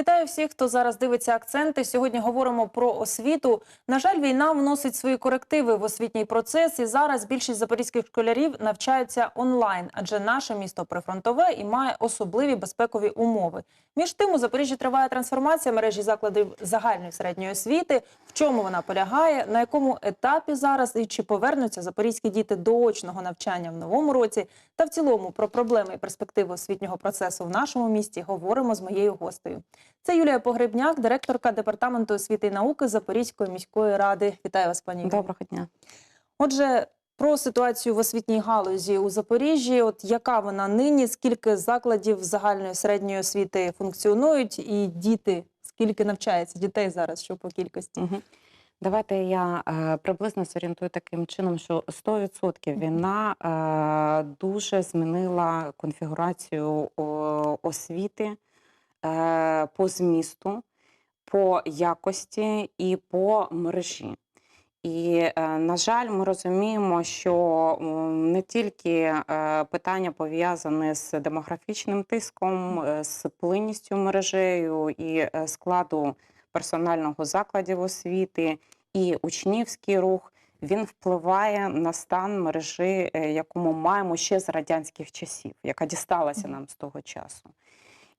Вітаю всіх, хто зараз дивиться акценти. Сьогодні говоримо про освіту. На жаль, війна вносить свої корективи в освітній процес, і зараз більшість запорізьких школярів навчаються онлайн, адже наше місто прифронтове і має особливі безпекові умови. Між тим у Запоріжжі триває трансформація мережі закладів загальної середньої освіти. В чому вона полягає, на якому етапі зараз і чи повернуться запорізькі діти до очного навчання в новому році, та в цілому про проблеми і перспективи освітнього процесу в нашому місті говоримо з моєю гостею. Це Юлія Погребняк, директорка департаменту освіти і науки Запорізької міської ради. Вітаю вас, пані. Доброго дня. Отже, про ситуацію в освітній галузі у Запоріжжі. От яка вона нині? Скільки закладів загальної середньої освіти функціонують, і діти скільки навчається дітей зараз? Що по кількості? Угу. Давайте я е, приблизно зорієнтую таким чином, що 100% війна е, дуже змінила конфігурацію освіти по змісту, по якості і по мережі. І, е, на жаль, ми розуміємо, що не тільки е, питання пов'язане з демографічним тиском, е, з плинністю мережею і е, складу персонального закладів освіти і учнівський рух, він впливає на стан мережі, е, яку ми маємо ще з радянських часів, яка дісталася нам з того часу.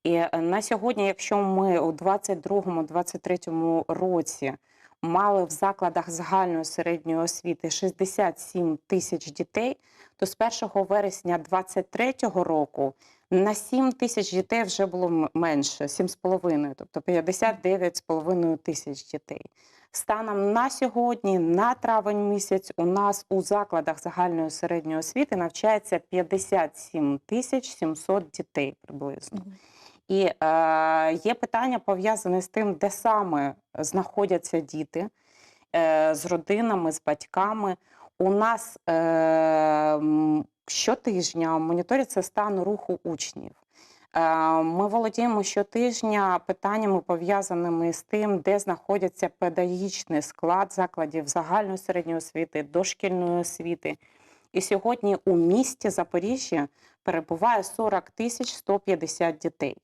І е, на сьогодні, якщо ми у 22-23 році мали в закладах загальної середньої освіти 67 тисяч дітей, то з 1 вересня 2023 року на 7 тисяч дітей вже було менше, 7,5, тобто 59,5 тисяч дітей. Станом на сьогодні, на травень місяць, у нас у закладах загальної середньої освіти навчається 57 тисяч 700 дітей приблизно. І е, є питання пов'язане з тим, де саме знаходяться діти е, з родинами, з батьками. У нас е, щотижня моніториться стан руху учнів. Е, Ми володіємо щотижня питаннями пов'язаними з тим, де знаходиться педагогічний склад закладів загальної середньої освіти, дошкільної освіти. І сьогодні у місті Запоріжжя перебуває 40 тисяч 150 дітей.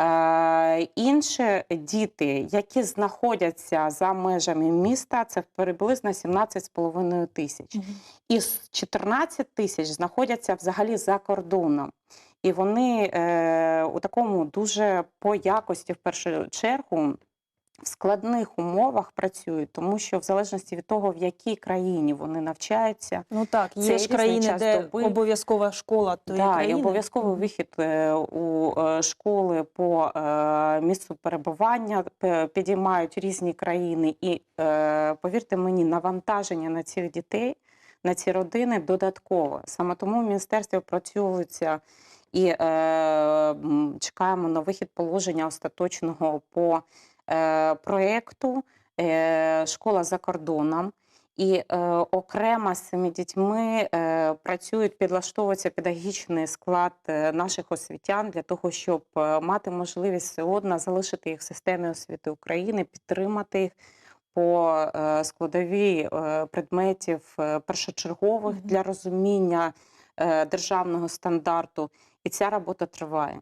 Е, інші діти, які знаходяться за межами міста, це приблизно 17,5 тисяч. Із 14 тисяч знаходяться взагалі за кордоном. І вони е, у такому дуже по якості, в першу чергу, в складних умовах працюють, тому що в залежності від того, в якій країні вони навчаються, Ну так, є Це ж країни, де доби. обов'язкова школа, то Да, і обов'язковий вихід е, у е, школи по е, місцю перебування підіймають різні країни. І повірте мені, навантаження на цих дітей, на ці родини додатково. Саме тому в міністерстві працюється і чекаємо на вихід положення остаточного по проєкту е, Школа за кордоном. І е, окремо з цими дітьми е, працюють, підлаштовується педагогічний склад е, наших освітян для того, щоб е, мати можливість все одно залишити їх в системі освіти України, підтримати їх по е, складовій е, предметів е, першочергових Мгм. для розуміння е, державного стандарту. І ця робота триває.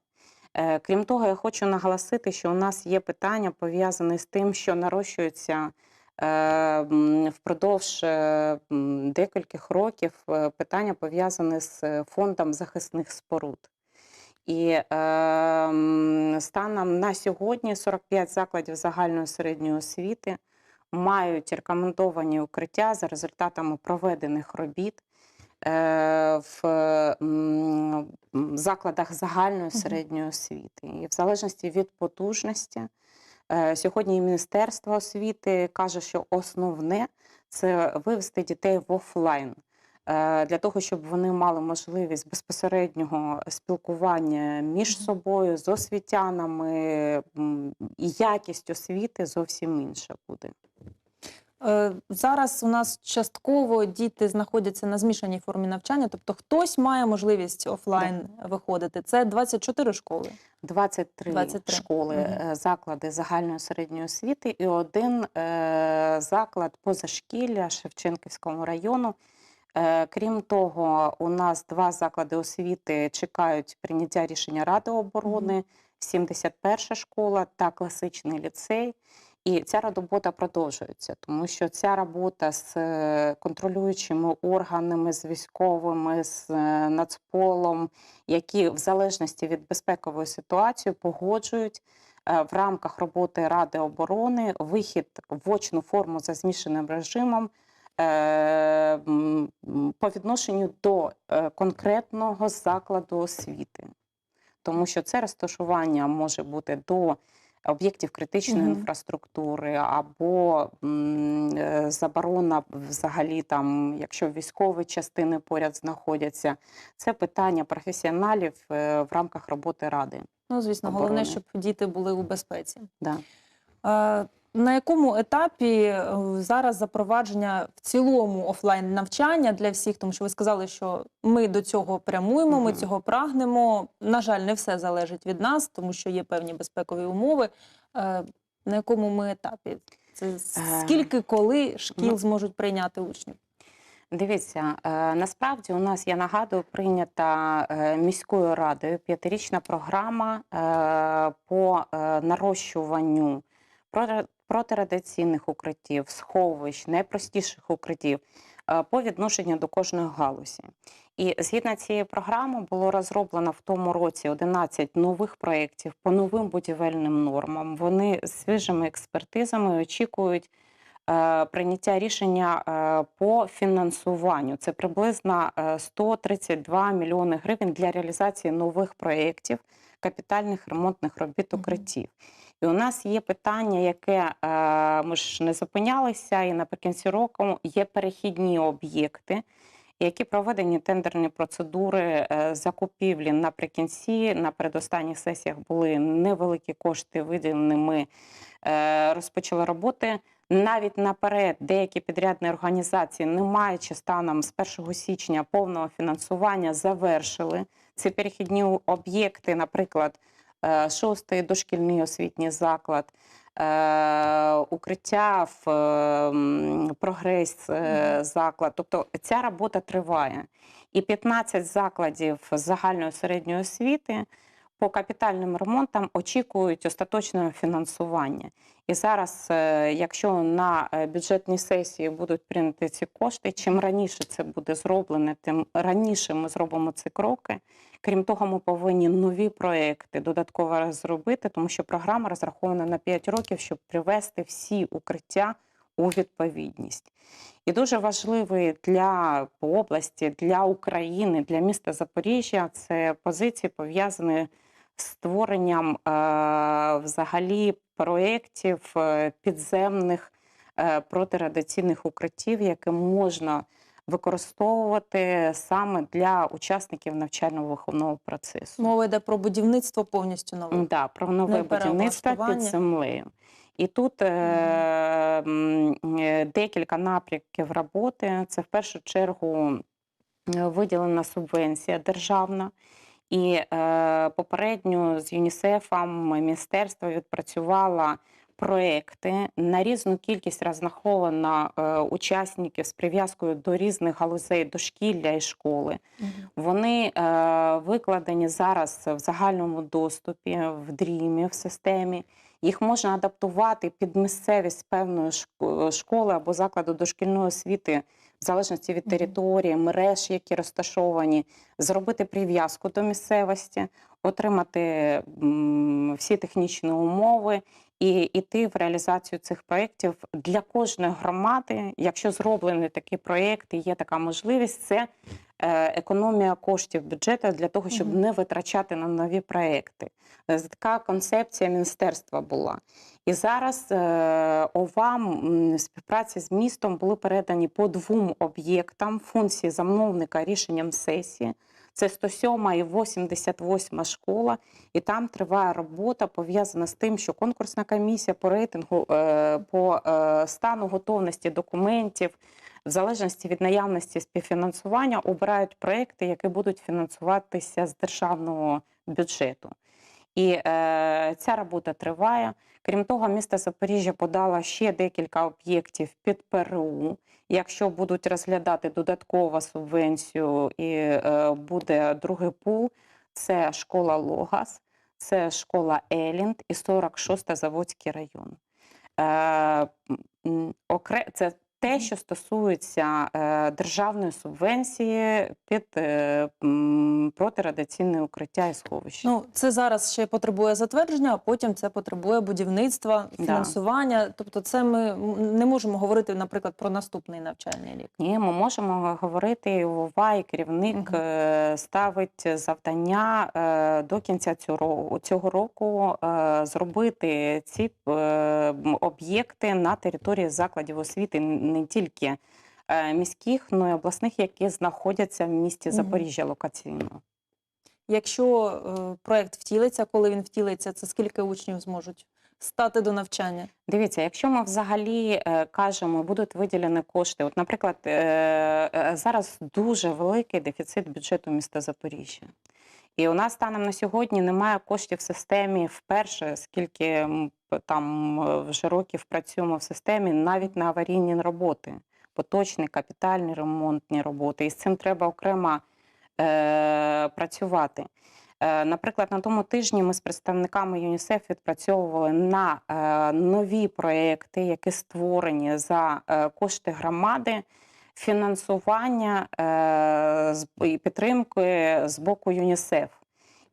Е, Крім того, я хочу наголосити, що у нас є питання пов'язане з тим, що нарощується е, впродовж е, декількох років питання пов'язане з фондом захисних споруд. І е, станом на сьогодні 45 закладів загальної середньої освіти мають рекомендовані укриття за результатами проведених робіт в м, м, закладах загальної середньої освіти. І в залежності від потужності, е, сьогодні і Міністерство освіти каже, що основне це вивести дітей в офлайн. е, Для того, щоб вони мали можливість безпосереднього спілкування між собою з освітянами, і якість освіти зовсім інша буде. Е, Зараз у нас частково діти знаходяться на змішаній формі навчання, тобто хтось має можливість офлайн виходити. Це 24 школи. 23, 23. школи, е, заклади загальної середньої освіти і один е, заклад позашкілля Шевченківському району. Е, Крім того, у нас два заклади освіти чекають прийняття рішення Ради оборони 71 школа та класичний ліцей. І ця робота продовжується, тому що ця робота з е, контролюючими органами, з військовими, з е, Нацполом, які в залежності від безпекової ситуації погоджують е, в рамках роботи Ради оборони вихід в очну форму за змішаним режимом по відношенню до конкретного закладу освіти. Тому що це розташування може бути до об'єктів критичної Мгм. інфраструктури або м, е, заборона взагалі там, якщо військові частини поряд знаходяться. Це питання професіоналів е, в рамках роботи ради. Ну, звісно, головне, щоб діти були у безпеці. Да. Е, На якому етапі е, зараз запровадження в цілому офлайн навчання для всіх? Тому що ви сказали, що ми до цього прямуємо, ми цього прагнемо. На жаль, не все залежить від нас, тому що є певні безпекові умови. Е, На якому ми етапі? Це скільки, коли шкіл ну- зможуть прийняти учнів? Дивіться, е, насправді у нас, я нагадую, прийнята е, міською радою п'ятирічна програма е, по е, нарощуванню протирадіаційних укриттів, сховищ, найпростіших укриттів е, по відношенню до кожної галузі. І згідно цієї програми було розроблено в тому році 11 нових проєктів по новим будівельним нормам. Вони з свіжими експертизами очікують е, прийняття рішення е, по фінансуванню. Це приблизно е, 132 мільйони гривень для реалізації нових проєктів капітальних ремонтних робіт укриттів. І у нас є питання, яке е, ми ж не зупинялися, і наприкінці року є перехідні об'єкти, які проведені тендерні процедури е, закупівлі наприкінці. На передостанніх сесіях були невеликі кошти виділені. Ми е, розпочали роботи. Навіть наперед деякі підрядні організації, не маючи станом з 1 січня повного фінансування, завершили ці перехідні об'єкти, наприклад, шостий дошкільний освітній заклад, е, укриття в е, прогрес е, заклад. Тобто ця робота триває. І 15 закладів загальної середньої освіти по капітальним ремонтам очікують остаточного фінансування. І зараз, е, якщо на е, бюджетній сесії будуть прийняті ці кошти, чим раніше це буде зроблено, тим раніше ми зробимо ці кроки. Крім того, ми повинні нові проекти додатково розробити, тому що програма розрахована на 5 років, щоб привести всі укриття у відповідність. І дуже важливий для області, для України, для міста Запоріжжя це позиції пов'язані створенням е, взагалі проєктів е, підземних е, протирадіаційних укриттів, які можна використовувати саме для учасників навчально-виховного процесу. Мова йде про будівництво повністю нове. Да, про нове Не будівництво під землею. І тут е, декілька напрямків роботи. Це в першу чергу виділена субвенція державна. І е, попередньо з ЮНІСЕФом міністерство відпрацювало проекти на різну кількість розраховано е, учасників з прив'язкою до різних галузей дошкілля і школи. Мгм. Вони е, викладені зараз в загальному доступі, в дрімі, в системі. Їх можна адаптувати під місцевість певної школи або закладу дошкільної освіти, в залежності від території, мереж, які розташовані, зробити прив'язку до місцевості, отримати всі технічні умови і йти в реалізацію цих проєктів для кожної громади. Якщо зроблені такі проєкти, є така можливість, це е, економія коштів бюджету для того, щоб не витрачати на нові проекти. Е, Така концепція міністерства була. І зараз е, ОВАМ в співпраці з містом були передані по двом об'єктам функції замовника рішенням сесії. Це 107 і 88 школа, і там триває робота пов'язана з тим, що конкурсна комісія по рейтингу е, по е, стану готовності документів, в залежності від наявності співфінансування, обирають проекти, які будуть фінансуватися з державного бюджету. І е, ця робота триває. Крім того, місто Запоріжжя подало ще декілька об'єктів під ПРУ. Якщо будуть розглядати додаткову субвенцію і е, буде другий пул, це школа Логас, це школа Елінд і 46 Заводський район. Е, Це те, що стосується е, державної субвенції під е, протирадіаційне укриття і сховище. Ну, це зараз ще потребує затвердження, а потім це потребує будівництва, Да. фінансування. Тобто, це ми не можемо говорити, наприклад, про наступний навчальний рік. Ні, ми можемо говорити ОВА, і керівник е, ставить завдання до кінця цього року, цього року зробити ці об'єкти на території закладів освіти не тільки е, міських, але й обласних, які знаходяться в місті Запоріжжя локаційно. Якщо е, проект втілиться, коли він втілиться, це скільки учнів зможуть стати до навчання? Дивіться, якщо ми взагалі е, кажемо, будуть виділені кошти. От, наприклад, е, зараз дуже великий дефіцит бюджету міста Запоріжжя. І у нас станом на сьогодні немає коштів в системі вперше, скільки там вже років працюємо в системі, навіть на аварійні роботи, поточні, капітальні ремонтні роботи. І з цим треба окремо е, працювати. Е, Наприклад, на тому тижні ми з представниками ЮНІСЕФ відпрацьовували на е, нові проекти, які створені за е, кошти громади, фінансування е, і підтримки з боку ЮНІСЕФ.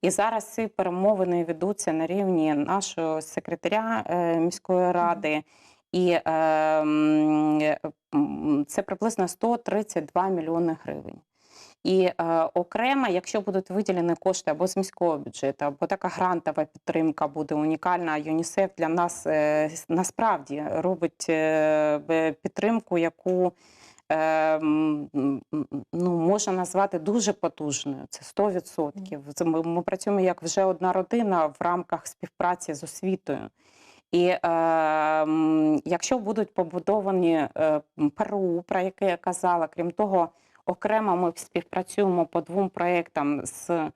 І зараз ці перемовини ведуться на рівні нашого секретаря е, міської ради. І е, м, е, м, це приблизно 132 мільйони гривень. І е, окремо, якщо будуть виділені кошти або з міського бюджету, або така грантова підтримка буде унікальна. ЮНІСЕФ для нас е, насправді робить е, підтримку, яку ну, можна назвати дуже потужною. Це 100%. Це Ми, ми працюємо як вже одна родина в рамках співпраці з освітою. І е, якщо будуть побудовані е, ПРУ, про яке я казала, крім того, окремо ми співпрацюємо по двом проєктам з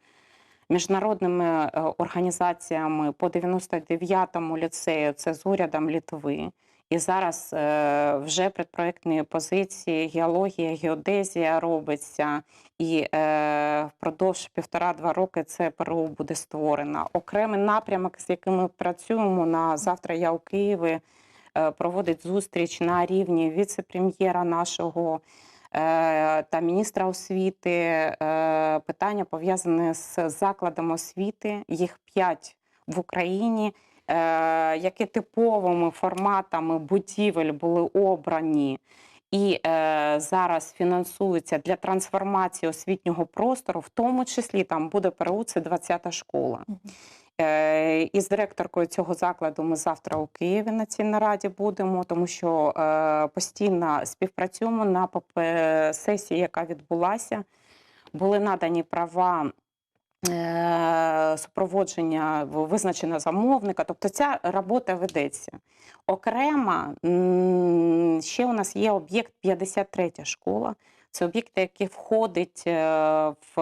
міжнародними е, організаціями по 99-му ліцею, це з урядом Літви. І зараз е, вже предпроектні позиції, геологія, геодезія робиться, і е, впродовж півтора-два роки це ПРУ буде створено. Окремий напрямок, з яким ми працюємо на завтра. Я у Києві е, проводить зустріч на рівні віце-прем'єра нашого та міністра освіти. Питання пов'язане з закладом освіти. Їх п'ять в Україні. Е, які типовими форматами будівель були обрані і е, зараз фінансуються для трансформації освітнього простору, в тому числі там буде ПРУ, це 20-та школа. Мгм. Е, І з директоркою цього закладу ми завтра у Києві на цій нараді будемо, тому що е, постійно співпрацюємо на сесії, яка відбулася. Були надані права супроводження в- визначено замовника. Тобто ця робота ведеться. Окремо ще у нас є об'єкт 53 школа. Це об'єкт, який входить е, в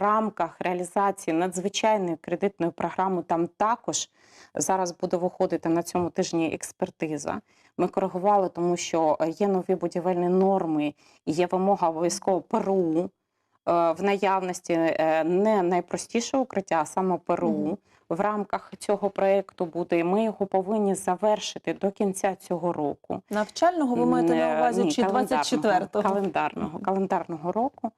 рамках реалізації надзвичайної кредитної програми. Там також зараз буде виходити на цьому тижні експертиза. Ми коригували, тому що є нові будівельні норми, є вимога обов'язково ПРУ е, в наявності е, не найпростіше укриття, а саме ПРУ. Мгм. В рамках цього проєкту буде, і ми його повинні завершити до кінця цього року. Навчального ви маєте на увазі чи календарного, 24-го? Календарного, календарного року.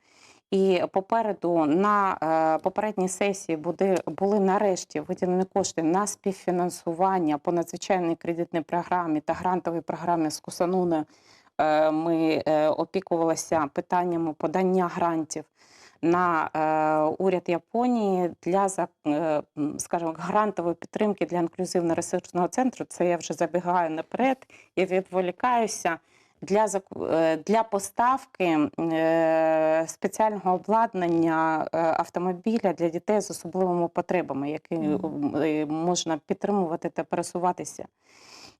І попереду на е, попередній сесії буде, були нарешті виділені кошти на співфінансування по надзвичайній кредитній програмі та грантовій програмі з Кусануни. Е, ми е, опікувалися питаннями подання грантів на е, уряд Японії для скажімо, грантової підтримки для інклюзивно-ресурсного центру. Це я вже забігаю наперед і відволікаюся для для поставки е, спеціального обладнання е, автомобіля для дітей з особливими потребами, які можна підтримувати та пересуватися.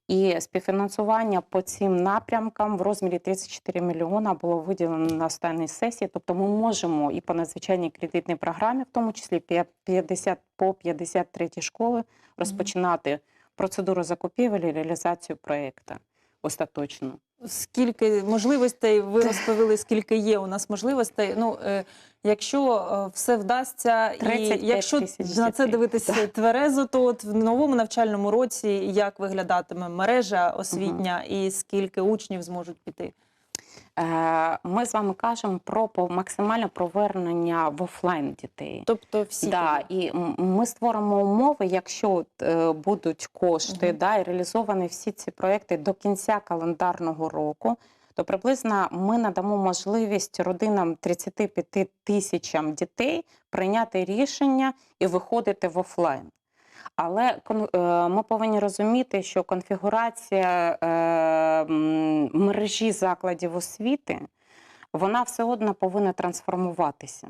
І співфінансування по цим напрямкам в розмірі 34 мільйона було виділено на останній сесії. Тобто ми можемо і по надзвичайній кредитній програмі, в тому числі п'я- 50 по 53 школи, розпочинати процедуру закупівель і реалізацію проєкту остаточно. скільки можливостей ви розповіли, скільки є у нас можливостей. Ну е, якщо е, все вдасться, і якщо на це дивитися тверезо, то от в новому навчальному році як виглядатиме мережа освітня і скільки учнів зможуть піти? Е, Ми з вами кажемо про максимальне повернення в офлайн дітей. Тобто всі Да, і ми створимо умови, якщо е, будуть кошти, Мгм. да, і реалізовані всі ці проекти до кінця календарного року, то приблизно ми надамо можливість родинам 35 тисячам дітей прийняти рішення і виходити в офлайн. Але е, ми повинні розуміти, що конфігурація е, мережі закладів освіти вона все одно повинна трансформуватися.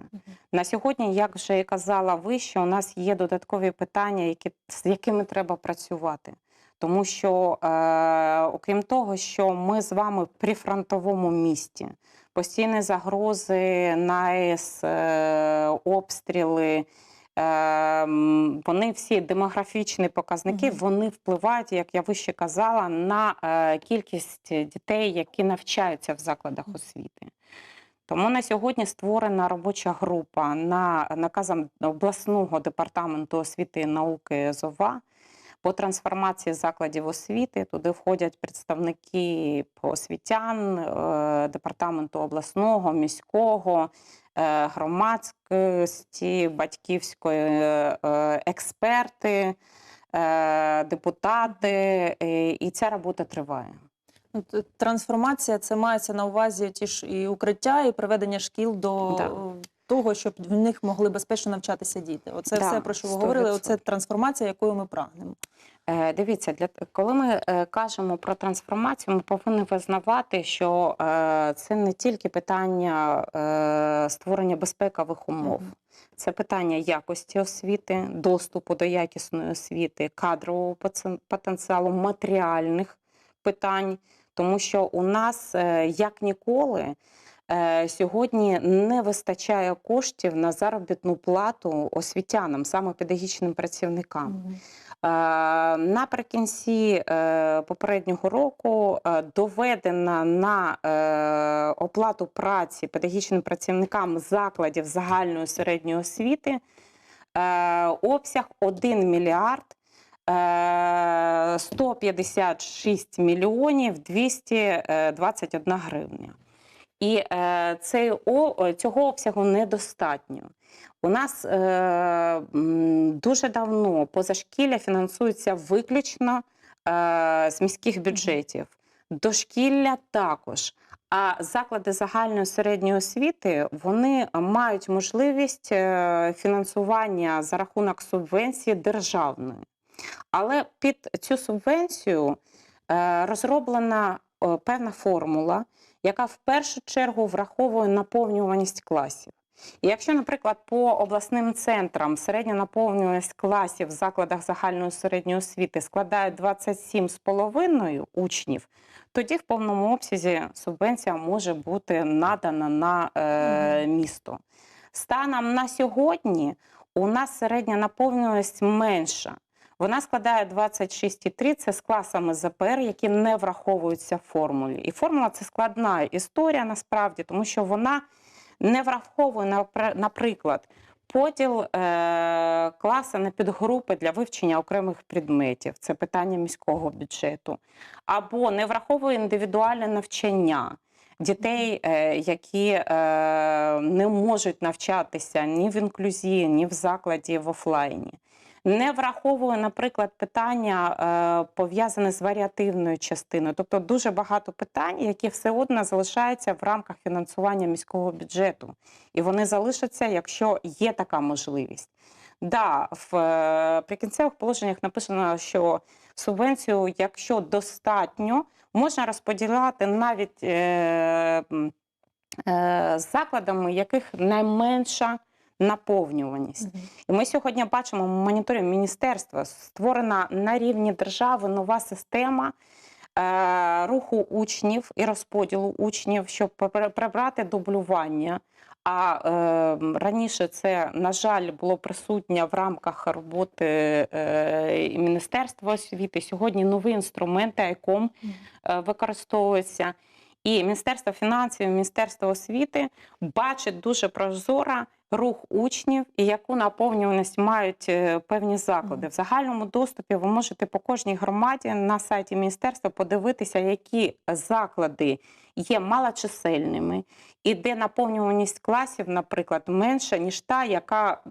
На сьогодні, як вже і казала вище, у нас є додаткові питання, які, з якими треба працювати. Тому що, е, окрім того, що ми з вами в прифронтовому місті, постійні загрози, НАЕС, е, обстріли, е, вони всі демографічні показники, вони впливають, як я вище казала, на е, кількість дітей, які навчаються в закладах освіти. Тому на сьогодні створена робоча група на наказом обласного департаменту освіти і науки ЗОВА по трансформації закладів освіти. Туди входять представники освітян, е, департаменту обласного, міського, е, громадськості, батьківської е, експерти, е, депутати. е, І ця робота триває. Ну, Трансформація це мається на увазі ті ж і укриття, і приведення шкіл до Да. Того, щоб в них могли безпечно навчатися діти. Оце Да, все про що ви говорили. 100%. Оце трансформація, якою ми прагнемо. Е, Дивіться, для коли ми е, кажемо про трансформацію, ми повинні визнавати, що е, це не тільки питання е, створення безпекових умов, Мгм. це питання якості освіти, доступу до якісної освіти, кадрового потенціалу, матеріальних питань, тому що у нас е, як ніколи. Е, Сьогодні не вистачає коштів на заробітну плату освітянам, саме педагогічним працівникам. Е, Наприкінці е, попереднього року доведена на оплату праці педагогічним працівникам закладів загальної середньої освіти обсяг 1 мільярд е, 156 мільйонів 221 гривня. І е, цей, о, цього обсягу недостатньо. У нас е, дуже давно позашкілля фінансується виключно е, з міських бюджетів, дошкілля також. А заклади загальної середньої освіти вони мають можливість е, фінансування за рахунок субвенції державної. Але під цю субвенцію е, розроблена певна формула, яка в першу чергу враховує наповнюваність класів. І якщо, наприклад, по обласним центрам середня наповнюваність класів в закладах загальної середньої освіти складає 27,5 учнів, тоді в повному обсязі субвенція може бути надана на е, місто. Станом на сьогодні у нас середня наповнюваність менша. Вона складає 26,3, це з класами ЗПР, які не враховуються в формулі. І формула це складна історія насправді, тому що вона не враховує, наприклад, поділ е, класу на підгрупи для вивчення окремих предметів. Це питання міського бюджету. Або не враховує індивідуальне навчання. Дітей, е, які е, не можуть навчатися ні в інклюзії, ні в закладі в офлайні. Не враховує, наприклад, питання е, пов'язане з варіативною частиною, тобто дуже багато питань, які все одно залишаються в рамках фінансування міського бюджету, і вони залишаться, якщо є така можливість. Да, в е, прикінцевих положеннях написано, що субвенцію, якщо достатньо, можна розподіляти навіть е, е, закладами, яких найменша наповнюваність. Мгм. І ми сьогодні бачимо моніторинг міністерства. Створена на рівні держави нова система е, руху учнів і розподілу учнів, щоб прибрати дублювання. А е, раніше це, на жаль, було присутнє в рамках роботи е, Міністерства освіти. Сьогодні нові інструменти ICOM е, використовуються. І Міністерство фінансів, Міністерство освіти бачить дуже прозоро рух учнів і яку наповнюваність мають е, певні заклади. В загальному доступі ви можете по кожній громаді на сайті міністерства подивитися, які заклади є малочисельними, і де наповнюваність класів, наприклад, менша, ніж та, яка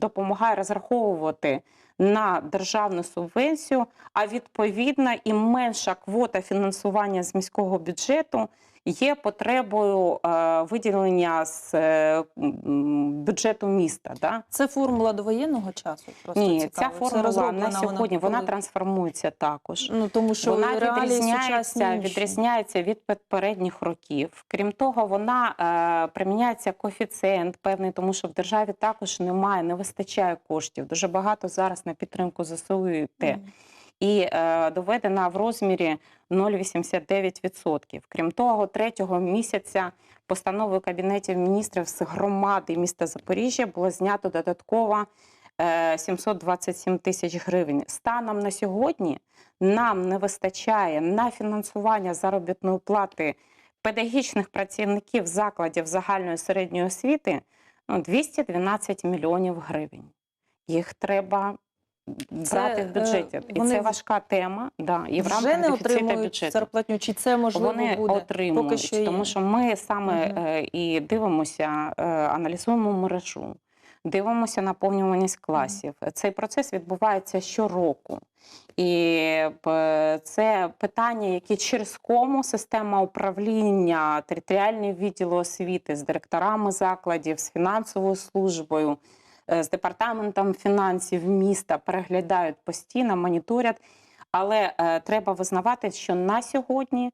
допомагає розраховувати на державну субвенцію, а відповідно і менша квота фінансування з міського бюджету є потребою е, виділення з е, бюджету міста. Да? Це формула до воєнного часу? Просто Ні, цікаво. ця формула на сьогодні вона трансформується також. Ну, тому що вона відрізняється, відрізняється від попередніх років. Крім того, вона е, приміняється коефіцієнт певний, тому що в державі також немає, не вистачає коштів. Дуже багато зараз на підтримку ЗСУ йде. Мгм. І е, доведена в розмірі 0,89%. Крім того, третього місяця постановою Кабінетів міністрів з громади міста Запоріжжя було знято додатково е, 727 тисяч гривень. Станом на сьогодні нам не вистачає на фінансування заробітної плати педагогічних працівників закладів загальної середньої освіти ну, 212 мільйонів гривень. Їх треба брати в е, бюджеті. І вони це важка тема. Да, і в Вже рамках не отримують бюджету. зарплатню, чи це можливо Вони буде? отримують, Поки що тому що ми саме е, і дивимося, е, аналізуємо мережу, дивимося наповнюваність класів. Цей процес відбувається щороку. І це питання, які через кому система управління, територіальні відділи освіти з директорами закладів, з фінансовою службою, з департаментом фінансів міста переглядають постійно, моніторять. Але е, треба визнавати, що на сьогодні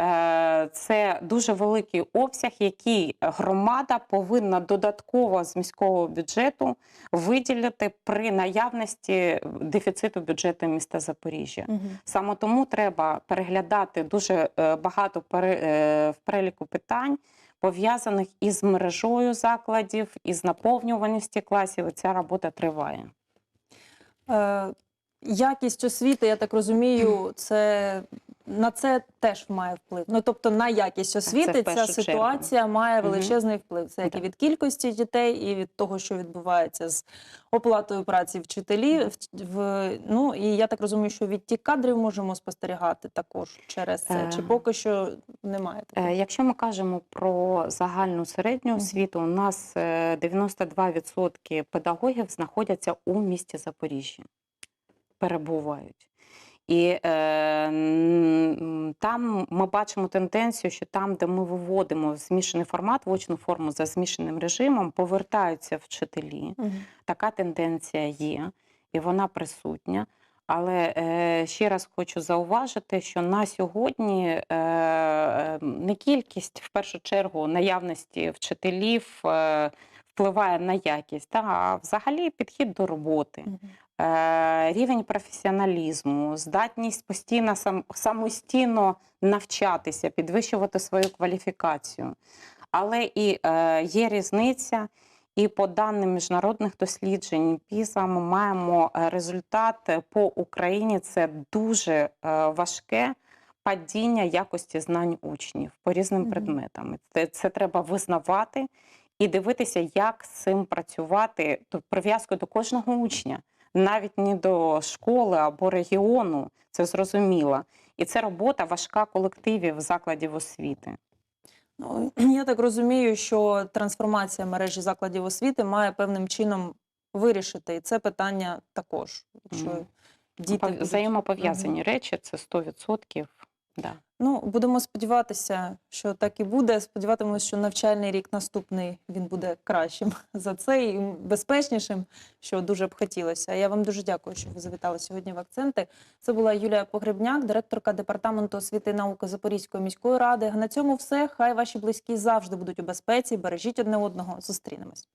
е, це дуже великий обсяг, який громада повинна додатково з міського бюджету виділити при наявності дефіциту бюджету міста Запоріжжя. Мгм. Саме тому треба переглядати дуже е, багато пере- е, в переліку питань, пов'язаних із мережою закладів, із наповнюваністю класів. Ця робота триває. Е, Якість освіти, я так розумію, це на це теж має вплив. Ну тобто на якість освіти ця першу чергу. ситуація має величезний вплив. Це як і від кількості дітей, і від того, що відбувається з оплатою праці вчителів. В, ну і я так розумію, що від тих кадрів можемо спостерігати також через це. Чи Е. поки що немає такого? Е, Якщо ми кажемо про загальну середню освіту, у нас е, 92% педагогів знаходяться у місті Запоріжжя, перебувають. І е, там ми бачимо тенденцію, що там, де ми виводимо змішаний формат, в очну форму за змішаним режимом, повертаються вчителі. Мгм. Така тенденція є, і вона присутня. Але е, ще раз хочу зауважити, що на сьогодні е, не кількість, в першу чергу, наявності вчителів е, впливає на якість, та, а взагалі підхід до роботи, рівень професіоналізму, здатність постійно сам, самостійно навчатися, підвищувати свою кваліфікацію. Але і е, є різниця. І по даним міжнародних досліджень PISA ми маємо е, результат е, по Україні. Це дуже важке падіння якості знань учнів по різним Мгм. предметам. Це, це треба визнавати і дивитися, як з цим працювати, то прив'язкою до кожного учня, навіть не до школи або регіону. Це зрозуміло. І це робота важка колективів закладів освіти. Ну, я так розумію, що трансформація мережі закладів освіти має певним чином вирішити і це питання також. Якщо Мгм. діти Взаємопов'язані речі це 100%. Да. Ну, будемо сподіватися, що так і буде. Сподіватимемося, що навчальний рік наступний він буде кращим за це і безпечнішим, що дуже б хотілося. Я вам дуже дякую, що ви завітали сьогодні в акценти. Це була Юлія Погребняк, директорка департаменту освіти і науки Запорізької міської ради. На цьому все. Хай ваші близькі завжди будуть у безпеці. Бережіть одне одного. Зустрінемось.